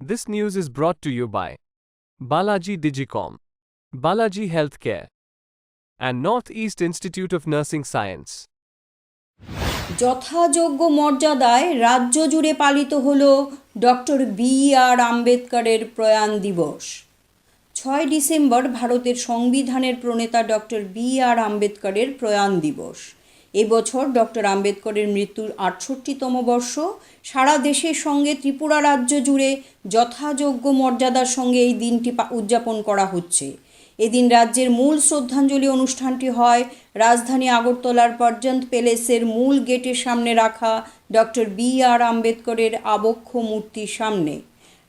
This news is brought to you by Balaji Digicom, Balaji Healthcare, and Northeast Institute of Nursing Science. যথাযোগ্য মর্যাদায় রাজ্য জুড়ে পালিত হল ডক্টর বি আর আম্বেদকরের প্রয়াণ দিবস ছয় ডিসেম্বর ভারতের সংবিধানের প্রণেতা ডক্টর বি আর আম্বেদকরের প্রয়াণ দিবস এবছর ডক্টর আম্বেদকরের মৃত্যুর আটষট্টিতম বর্ষ। সারা দেশের সঙ্গে ত্রিপুরা রাজ্য জুড়ে যথাযোগ্য মর্যাদার সঙ্গে এই দিনটি উদযাপন করা হচ্ছে। এদিন রাজ্যের মূল শ্রদ্ধাঞ্জলি অনুষ্ঠানটি হয় রাজধানী আগরতলার পর্যন্ত প্যালেসের মূল গেটের সামনে রাখা ডক্টর বি আর আম্বেদকরের আবক্ষ মূর্তির সামনে।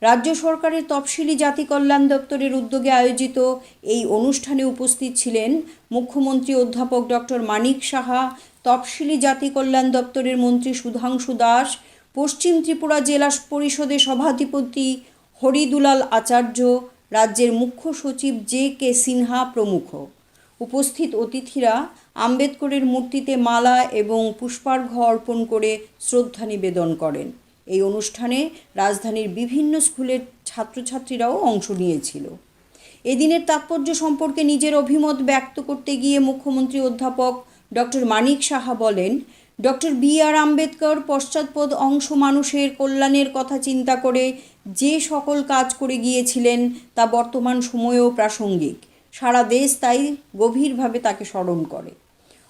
রাজ্য সরকারের তফসিলি জাতি কল্যাণ দপ্তরের উদ্যোগে আয়োজিত এই অনুষ্ঠানে উপস্থিত ছিলেন মুখ্যমন্ত্রী অধ্যাপক ডক্টর মানিক সাহা তফসিলি জাতি কল্যাণ দপ্তরের মন্ত্রী সুধাংশু দাস, পশ্চিম ত্রিপুরা জেলা পরিষদের সভাধিপতি হরিদুলাল আচার্য, রাজ্যের মুখ্য সচিব জে কে সিনহা প্রমুখ। উপস্থিত অতিথিরা আম্বেদকরের মূর্তিতে মালা এবং পুষ্পার্ঘ অর্পণ করে শ্রদ্ধা নিবেদন করেন। এই অনুষ্ঠানে রাজধানীর বিভিন্ন স্কুলের ছাত্রছাত্রীরাও অংশ নিয়েছিল। এদিনের তাৎপর্য সম্পর্কে নিজের অভিমত ব্যক্ত করতে গিয়ে মুখ্যমন্ত্রী অধ্যাপক ডক্টর মানিক সাহা বলেন, ডক্টর বি আর আম্বেদকর পশ্চাৎপদ অংশ মানুষের কল্যাণের কথা চিন্তা করে যে সকল কাজ করে গিয়েছিলেন তা বর্তমান সময়েও প্রাসঙ্গিক। সারা দেশ তাই গভীরভাবে তাকে স্মরণ করে।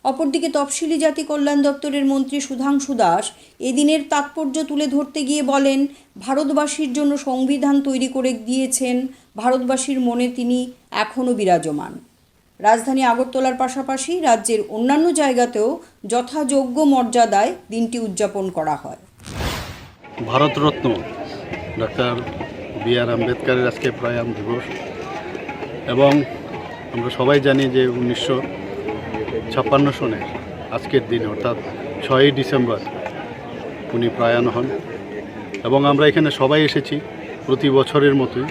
অপরদিকে তফসিলি জাতি কল্যাণ দপ্তরের মন্ত্রী সুধাংশু দাস এদিনের তাৎপর্য তুলে ধরতে গিয়ে বলেন, ভারতবাসীর জন্য সংবিধান তৈরি করে দিয়েছেন, ভারতবাসীর মনে তিনি এখনও বিরাজমান। রাজধানী আগরতলার পাশাপাশি রাজ্যের অন্যান্য জায়গাতেও যথাযোগ্য মর্যাদায় দিনটি উদযাপন করা হয়। ভারতরত্ন ডক্টর বি আর আম্বেদকরের আজকে প্রয়াণ দিবস। এবং আমরা সবাই জানি যে উনিশশো ছাপ্পান্ন সনে আজকের দিন, অর্থাৎ ছয়ই ডিসেম্বর, উনি প্রয়াণ হন। এবং আমরা এখানে সবাই এসেছি প্রতি বছরের মতোই।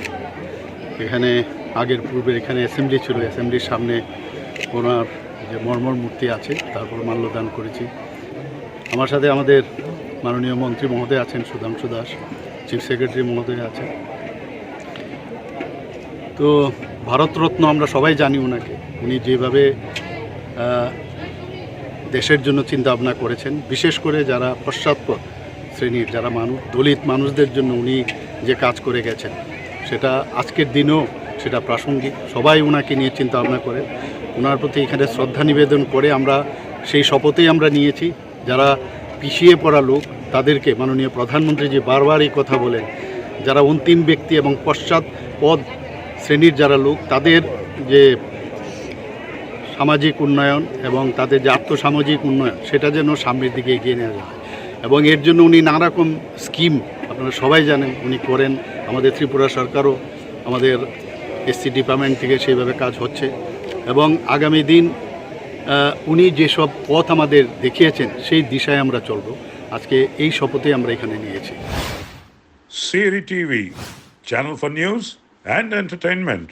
এখানে আগের পূর্বের এখানে অ্যাসেম্বলি ছিল অ্যাসেম্বলির সামনে ওনার যে মর্মর মূর্তি আছে, তারপর মাল্যদান করেছি। আমার সাথে আমাদের মাননীয় মন্ত্রী মহোদয় আছেন, সুধাংশু দাস, চিফ সেক্রেটারি মহোদয় আছেন। তো ভারতরত্ন আমরা সবাই জানি ওনাকে। উনি যেভাবে দেশের জন্য চিন্তা ভাবনা করেছেন, বিশেষ করে যারা পশ্চাৎপদ শ্রেণির, যারা মানুষ দলিত মানুষদের জন্য উনি যে কাজ করে গেছেন, সেটা আজকের দিনেও সেটা প্রাসঙ্গিক। সবাই ওনাকে নিয়ে চিন্তা ভাবনা করে। ওনার প্রতি এখানে শ্রদ্ধা নিবেদন করে আমরা সেই শপথেই আমরা নিয়েছি। যারা পিছিয়ে পড়া লোক, তাদেরকে মাননীয় প্রধানমন্ত্রী যে বারবার এই কথা বলেন, যারা অন্তিম ব্যক্তি এবং পশ্চাৎ পদ শ্রেণির যারা লোক, তাদের যে সামাজিক উন্নয়ন এবং তাদের যে আর্থসামাজিক উন্নয়ন, সেটা যেন সামনের দিকে এগিয়ে নেওয়া যায়। এবং এর জন্য উনি নানা রকম স্কিম, আপনারা সবাই জানেন, উনি করেন। আমাদের ত্রিপুরা সরকারও আমাদের এসসি ডিপার্টমেন্ট থেকে সেইভাবে কাজ হচ্ছে। এবং আগামী দিন উনি যেসব পথ আমাদের দেখিয়েছেন, সেই দিশায় আমরা চলব। আজকে এই শপথে আমরা এখানে নিয়েছি। সিরি TV channel for news and entertainment.